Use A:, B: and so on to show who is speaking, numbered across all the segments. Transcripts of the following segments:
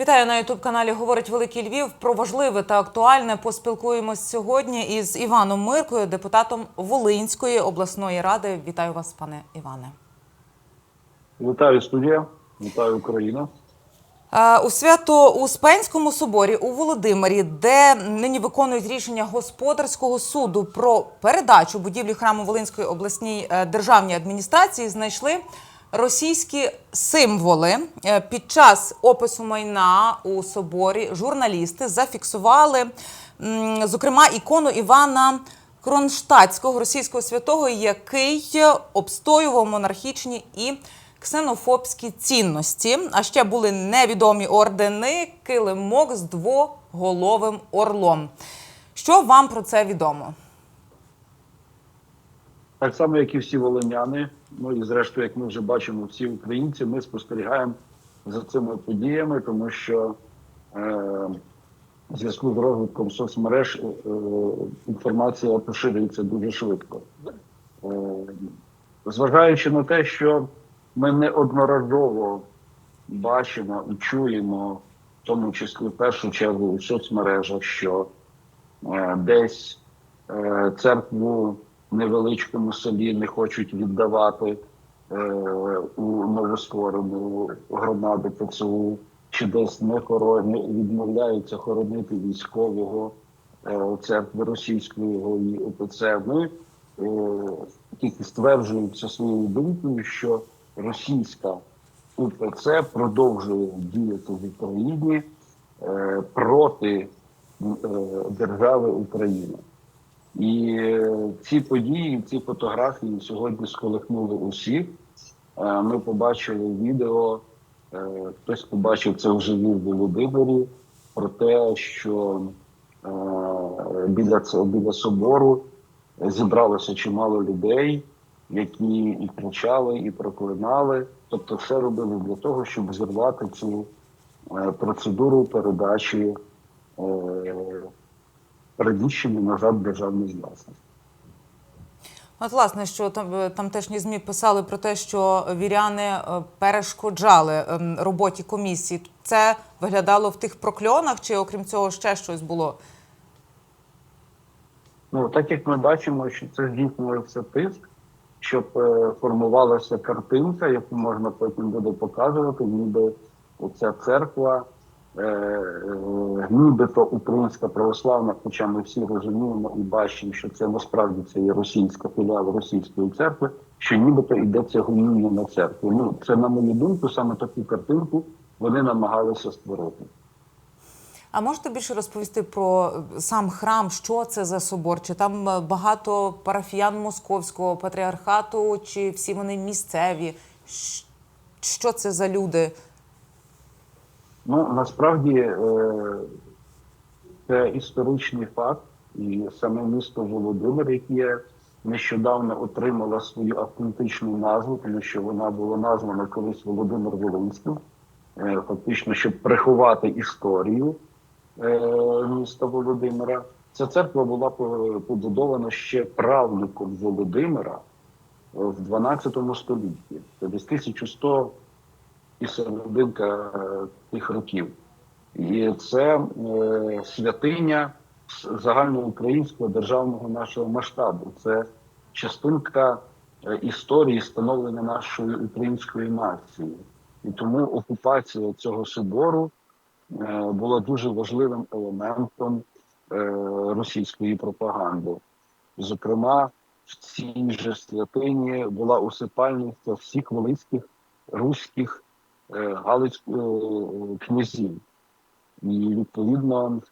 A: Вітаю на ютуб каналі Говорить Великий Львів. Про важливе та актуальне поспілкуємось сьогодні із Іваном Миркою, депутатом Волинської обласної ради. Вітаю вас, пане Іване.
B: Вітаю студія, вітаю Україна.
A: У свято Успенському соборі у Володимирі, де нині виконують рішення господарського суду про передачу будівлі храму Волинської обласній е, державній адміністрації, знайшли російські символи. Е, Під час опису майна у соборі журналісти зафіксували, зокрема, ікону Івана. Кронштадтського російського святого, який обстоював монархічні і ксенофобські цінності. А ще були невідомі ордени, килимок з двоголовим орлом. Що вам про це відомо?
B: Так само, як і всі волиняни, ну і зрештою, як ми вже бачимо, всі українці, ми спостерігаємо за цими подіями, тому що е, в зв'язку з розвитком соцмереж е, інформація поширюється дуже швидко. Е, зважаючи на те, що ми неодноразово бачимо і чуємо, в тому числі в першу чергу у соцмережах, що е, десь е, церкву невеличкому селі не хочуть віддавати е, у новостворену громаду ПЦУ, чи десь не хорони, відмовляються хоронити військового е, церкви російської ОПЦ. Ми е, тільки стверджуються своєю думкою, що російська УПЦ продовжує діяти в Україні е, проти е, держави Україна. І е, ці події, ці фотографії сьогодні сколихнули усіх. Е, Ми побачили відео, е, хтось побачив це вживу в Володимирі, про те, що біля біля собору зібралося чимало людей, які і кричали, і проклинали. Тобто, все робили для того, щоб зірвати цю процедуру передачі переміщення назад державної власності.
A: От, власне, що там тамтешні змі писали про те, що віряни е, перешкоджали ем, роботі комісії. Це виглядало в тих прокльонах, чи окрім цього ще щось було?
B: Ну, так як ми бачимо, що це здійснюється тиск, щоб е, формувалася картинка, яку можна потім буде показувати, ніби ця церква, нібито українська православна, хоча ми всі розуміємо і бачимо, що це насправді це є російська філіал російської церкви, що нібито йдеться гоніння на церкву. Ну, це, на мою думку, саме таку картинку вони намагалися створити.
A: А можете більше розповісти про е, сам храм? Що це за собор? Чи там е, багато парафіян московського патріархату, чи всі вони місцеві? Що це за люди?
B: Ну насправді е, це історичний факт, і саме місто Володимир, яке нещодавно отримало свою автентичну назву, тому що вона була названа колись Володимир Волинським, е, фактично, щоб приховати історію е, міста Володимира. Ця церква була побудована ще правнуком Володимира в 12 столітті. Десь 1100 і серединка е, тих років. І це е, святиня загальноукраїнського державного нашого масштабу. Це частинка е, історії становлення нашої української нації. І тому окупація цього собору була дуже важливим елементом російської пропаганди. Зокрема, в цій же святині була усипальниця всіх великих руських галицьких е, князів. І відповідно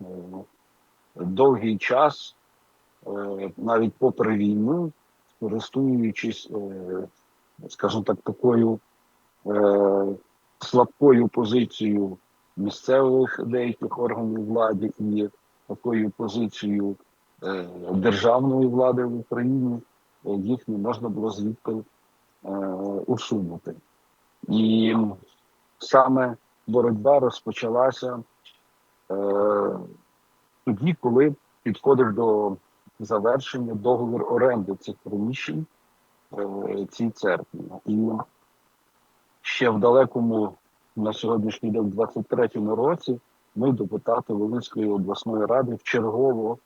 B: е, довгий час, е, навіть попри війну, користуючись, е, скажімо так, такою е, слабкою позицією місцевих деяких органів влади і такою позицією е, державної влади в Україні, е, їх не можна було звідти е, усунути. І саме боротьба розпочалася е, тоді, коли підходив до завершення договір оренди цих приміщень е, цій церкві. І ще в далекому на сьогоднішній день, в 23-му році, ми, депутати Волинської обласної ради, вчергово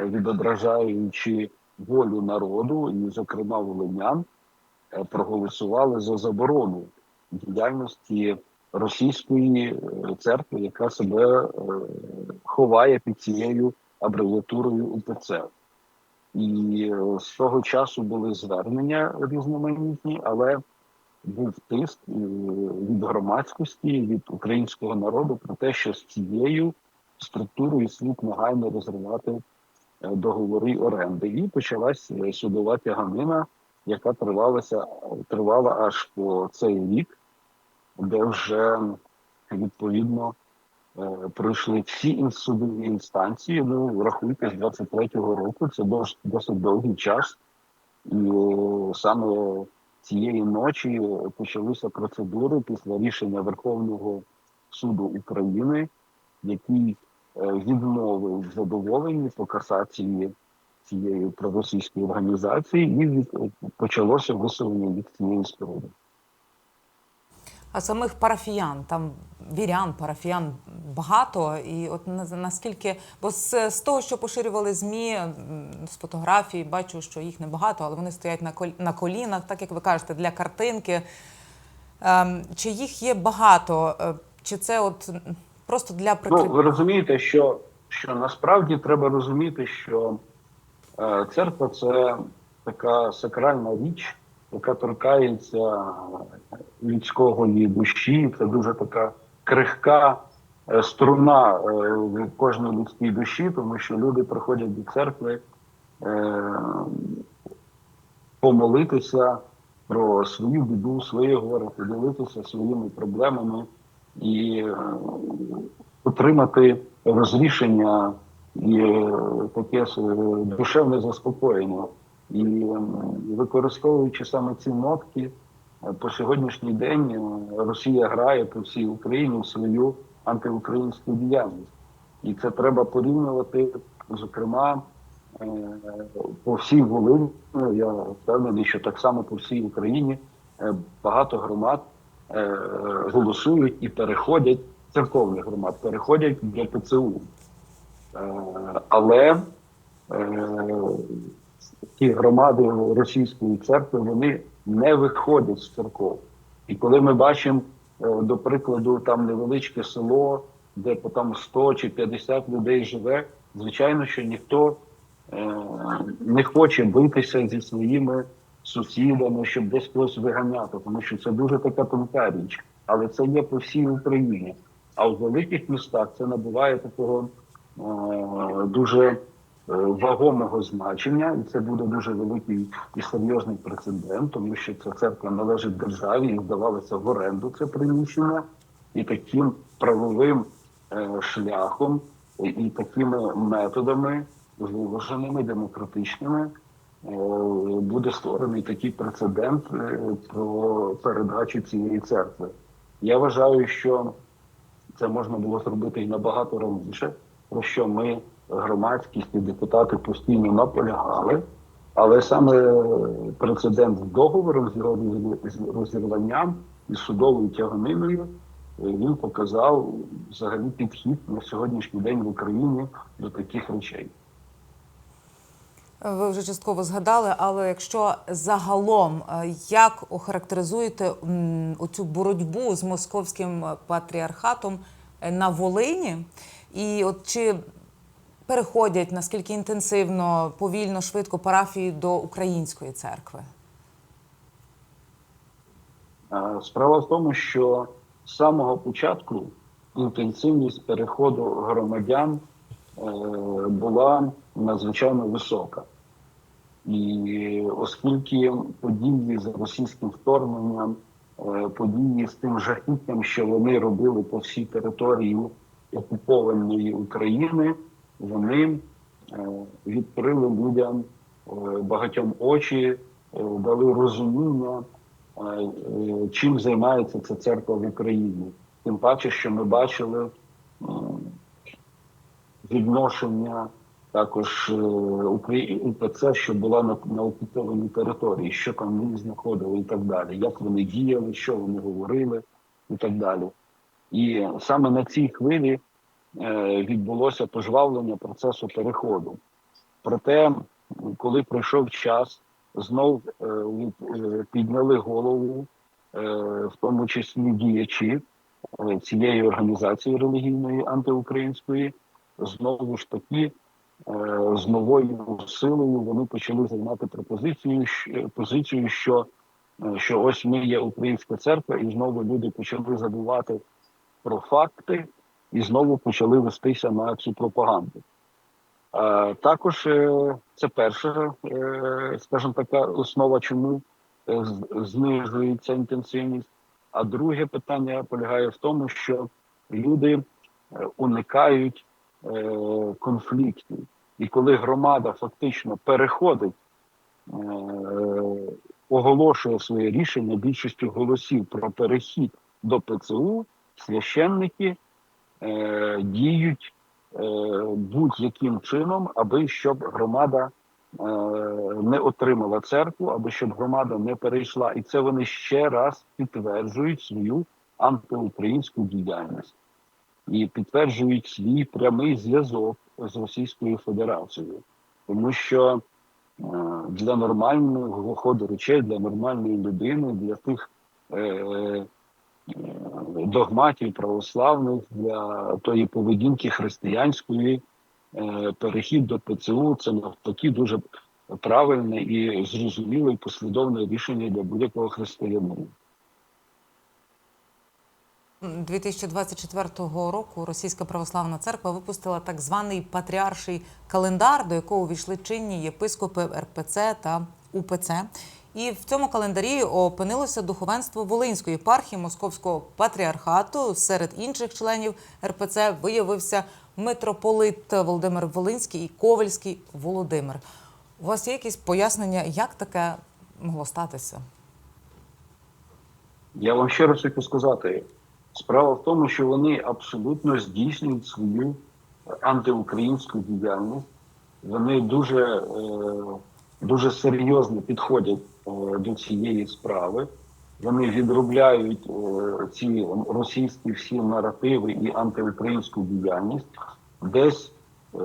B: відображаючи волю народу, і, зокрема, волинян, е, проголосували за заборону діяльності російської е, церкви, яка себе е, ховає під цією абревіатурою УПЦ. І е, з того часу були звернення різноманітні, але був тиск від громадськості, від українського народу про те, що з цією структурою слід негайно розривати договори оренди. І почалась судова тяганина, яка тривалася тривала аж по цей рік, де вже відповідно е, пройшли всі судові інстанції. Ну рахуйте з 23-го року. Це дос- досить довгий час, і е, саме цієї ночі почалися процедури після рішення Верховного суду України, який е, відмовив в по касації цієї проросійської організації, і від, почалося виселення від цієї споруди.
A: А самих парафіян, там вірян, парафіян багато. І от на- наскільки, бо з, з того, що поширювали ЗМІ, з фотографій, бачу, що їх небагато, але вони стоять на, на колінах, так як ви кажете, для картинки. Ем, чи їх є багато, Е, чи це от просто для
B: Ну, ви розумієте, що, що насправді треба розуміти, що церква це така сакральна річ, яка торкається людського душі. Це дуже така крихка е, струна е, в кожній людській душі, тому що люди приходять до церкви е, помолитися про свою біду, своє горе, поділитися своїми проблемами і е, отримати розрішення і е, таке е, душевне заспокоєння. І е, використовуючи саме ці нотки, по сьогоднішній день Росія грає по всій Україні свою антиукраїнську діяльність. І це треба порівнювати, зокрема, по всій Волині. Я впевнений, що так само по всій Україні багато громад голосують і переходять церковних громад, переходять до ПЦУ. Е, Але е, ті громади російської церкви вони не виходять з церков. І коли ми бачимо, е, до прикладу, там невеличке село, де по там 100 чи 50 людей живе, звичайно, що ніхто не хоче битися зі своїми сусідами, щоб десь когось виганяти, тому що це дуже така тонка річ. Але це є по всій Україні. А в великих містах це набуває такого дуже е, вагомого значення, і це буде дуже великий і серйозний прецедент, тому що ця церква належить державі і здавалося в оренду це приміщення, і таким правовим е, шляхом і, такими методами виваженими, демократичними. е, Буде створений такий прецедент е, про передачу цієї церкви. Я вважаю, що це можна було зробити і набагато раніше, про що ми, громадськість і депутати, постійно наполягали. Але саме прецедент з договором з розірванням і судовою тяганиною е, він показав взагалі підхід на сьогоднішній день в Україні до таких речей.
A: Ви вже частково згадали, але якщо загалом, е, як охарактеризуєте оцю боротьбу з московським патріархатом е, на Волині, і от чи переходять наскільки інтенсивно, повільно, швидко парафії до української церкви?
B: Справа в тому, що з самого початку інтенсивність переходу громадян е, була надзвичайно висока. І оскільки події з російським вторгненням, е, події з тим жахіттям, що вони робили по всій території окупованої України, вони е, відкрили людям е, багатьом очі, е, дали розуміння, чим займається ця церква в Україні. Тим паче, що ми бачили відношення також УПЦ, що була на, на окупованій території, що там вони знаходили і так далі, як вони діяли, що вони говорили. і так далі. І саме на цій хвилі відбулося пожвавлення процесу переходу. Проте, коли пройшов час, знов е, е, підняли голову, е, в тому числі діячі е, цієї організації релігійної антиукраїнської, знову ж таки е, з новою силою вони почали займати пропозицію позицію, що, е, що ось ми є українська церква, і знову люди почали забувати про факти і знову почали вестися на цю пропаганду. Е, Також е, це перша, е, скажімо така, основа, чому е, знижується інтенсивність. А друге питання полягає в тому, що люди уникають конфліктів. І коли громада фактично переходить, оголошує своє рішення більшістю голосів про перехід до ПЦУ, священники е, діють е, будь-яким чином, аби щоб громада е, не отримала церкву, аби щоб громада не перейшла. І це вони ще раз підтверджують свою антиукраїнську діяльність і підтверджують свій прямий зв'язок з Російською Федерацією, тому що для нормального ходу речей, для нормальної людини, для тих догматів православних, для тої поведінки християнської, е, перехід до ПЦУ це навпаки дуже правильне і зрозуміле і послідовне рішення для будь-якого християнина.
A: 2024 року Російська православна церква випустила так званий патріарший календар, до якого увійшли чинні єпископи РПЦ та УПЦ. І в цьому календарі опинилося духовенство Волинської єпархії Московського патріархату. Серед інших членів РПЦ виявився митрополит Володимир Волинський і Ковальський Володимир. У вас є якісь пояснення, як таке могло статися?
B: Я вам ще раз хочу сказати: справа в тому, що вони абсолютно здійснюють свою антиукраїнську діяльність. Вони дуже, е, дуже серйозно підходять е, до цієї справи. Вони відробляють е, ці російські всі наративи і антиукраїнську діяльність. Десь е,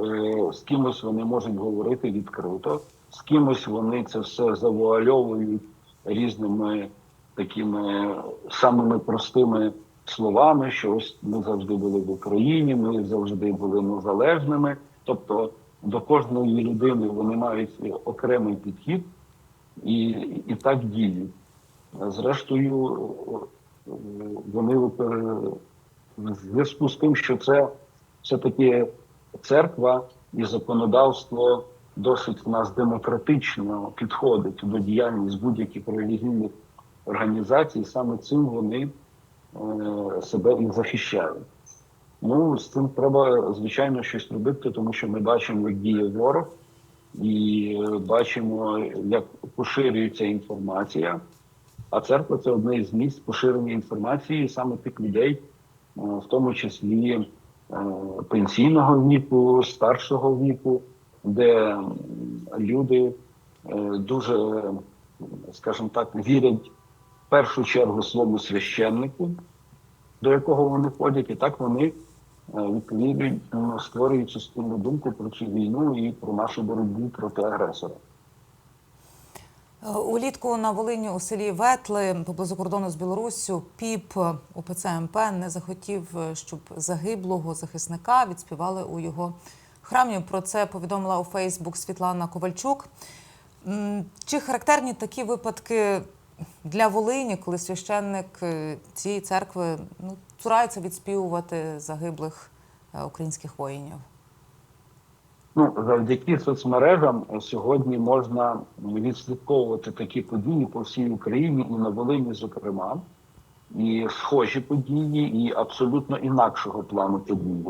B: з кимось вони можуть говорити відкрито, з кимось вони це все завуальовують різними такими самими простими словами, що ось ми завжди були в Україні, ми завжди були незалежними. Тобто до кожної людини вони мають окремий підхід і, і так діють. Зрештою, вони в зв'язку з тим, що це все-таки церква і законодавство досить в нас демократично підходить до діяльності будь-яких релігійних організацій, саме цим вони е, себе і захищають. Ну, з цим треба, звичайно, щось робити, тому що ми бачимо, як діє ворог, і е, бачимо, як поширюється інформація. А церква це одне із місць поширення інформації саме тих людей, е, в тому числі е, пенсійного віку, старшого віку, де люди дуже, скажімо так, вірять в першу чергу своєму священнику, до якого вони ходять, і так вони відповідно створюють суспільну думку про цю війну і про нашу боротьбу проти агресора.
A: Е, Улітку на Волині у селі Ветли поблизу кордону з Білоруссю ПІП УПЦ МП не захотів, е, щоб загиблого захисника відспівали у його храмі. Про це повідомила у Фейсбук Світлана Ковальчук. Чи характерні такі випадки для Волині, коли священник е, цієї церкви ну, цурається відспівувати загиблих е, українських воїнів?
B: Ну, завдяки соцмережам сьогодні можна відслідковувати такі події по всій Україні і на Волині, зокрема, і схожі події, і абсолютно інакшого плану події.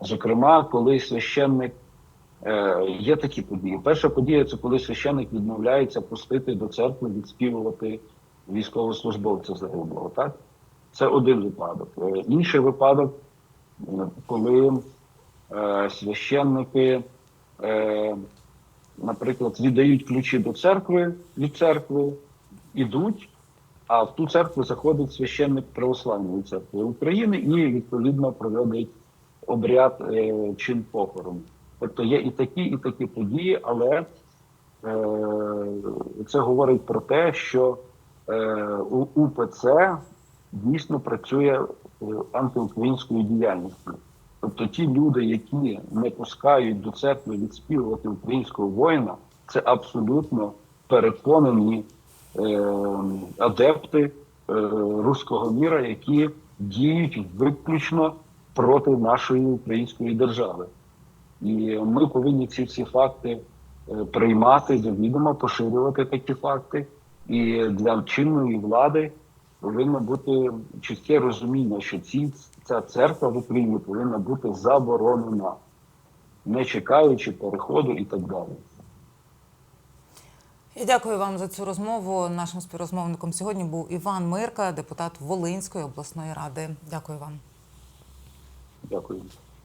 B: Зокрема, коли священник є такі події. Перша подія це коли священник відмовляється пустити до церкви відспівувати військовослужбовця загиблого. Так, це один випадок. Е, Інший випадок, е, коли е, священники, е, наприклад, віддають ключі до церкви від церкви, ідуть, А в ту церкву заходить священник Православної церкви України і відповідно проводить обряд е, чин похорону. Тобто є і такі, і такі події, але е, це говорить про те, що е, УПЦ дійсно працює е, антиукраїнською діяльністю. Тобто ті люди, які не пускають до церкви відспівувати українського воїна, це абсолютно переконані е, адепти е, руського міра, які діють виключно проти нашої української держави. І ми повинні ці всі факти е, приймати до відома, поширювати такі факти. І для чинної влади повинно бути чітке розуміння, що ці, ця церква в Україні повинна бути заборонена, не чекаючи переходу і так далі.
A: І дякую вам за цю розмову. Нашим співрозмовником сьогодні був Іван Мирка, депутат Волинської обласної ради. Дякую вам.
B: Дякую.